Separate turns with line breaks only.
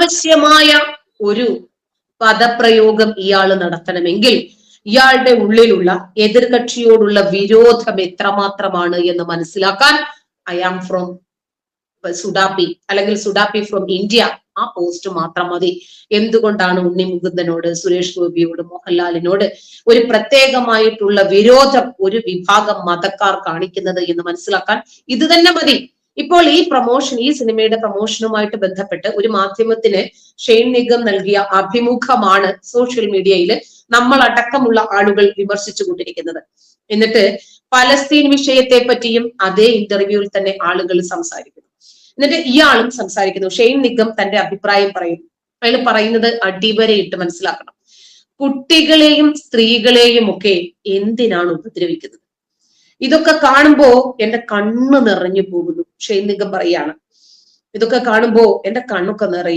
അനാവശ്യമായ ഒരു പദപ്രയോഗം ഇയാൾ നടത്തണമെങ്കിൽ ഇയാളുടെ ഉള്ളിലുള്ള എതിർകക്ഷിയോടുള്ള വിരോധം എത്രമാത്രമാണ് എന്ന് മനസ്സിലാക്കാൻ ഐ ആം ഫ്രോം സുഡാപ്പി അല്ലെങ്കിൽ സുഡാപ്പി ഫ്രോം ഇന്ത്യ ആ പോസ്റ്റ് മാത്രം മതി. എന്തുകൊണ്ടാണ് ഉണ്ണി മുകുന്ദനോട് സുരേഷ് ഗോപിയോട് മോഹൻലാലിനോട് ഒരു പ്രത്യേകമായിട്ടുള്ള വിരോധം ഒരു വിഭാഗം മതക്കാർ കാണിക്കുന്നത് എന്ന് മനസ്സിലാക്കാൻ ഇത് തന്നെ മതി? ഇപ്പോൾ ഈ പ്രൊമോഷൻ ഈ സിനിമയുടെ പ്രൊമോഷനുമായിട്ട് ബന്ധപ്പെട്ട് ഒരു മാധ്യമത്തിന് ഷെയ്ൻ നിഗം നൽകിയ അഭിമുഖമാണ് സോഷ്യൽ മീഡിയയിൽ നമ്മൾ അടക്കമുള്ള ആളുകൾ വിമർശിച്ചു കൊണ്ടിരിക്കുന്നത്. എന്നിട്ട് പലസ്തീൻ വിഷയത്തെ പറ്റിയും അതേ ഇന്റർവ്യൂവിൽ തന്നെ ആളുകൾ സംസാരിക്കുന്നു. എന്നിട്ട് ഇയാളും സംസാരിക്കുന്നു. ഷെയ്ൻ നിഗം തന്റെ അഭിപ്രായം പറയുന്നു. അയാൾ പറയുന്നത് അടിവരയിട്ട് മനസ്സിലാക്കണം. കുട്ടികളെയും സ്ത്രീകളെയും ഒക്കെ എന്തിനാണ് ഉപദ്രവിക്കുന്നത്? ഇതൊക്കെ കാണുമ്പോ എന്റെ കണ്ണ് നിറഞ്ഞു പോകുന്നു. ഷെയ്നിക പറയാണ്. ഇതൊക്കെ കാണുമ്പോ എന്റെ കണ്ണൊക്കെ നിറയും.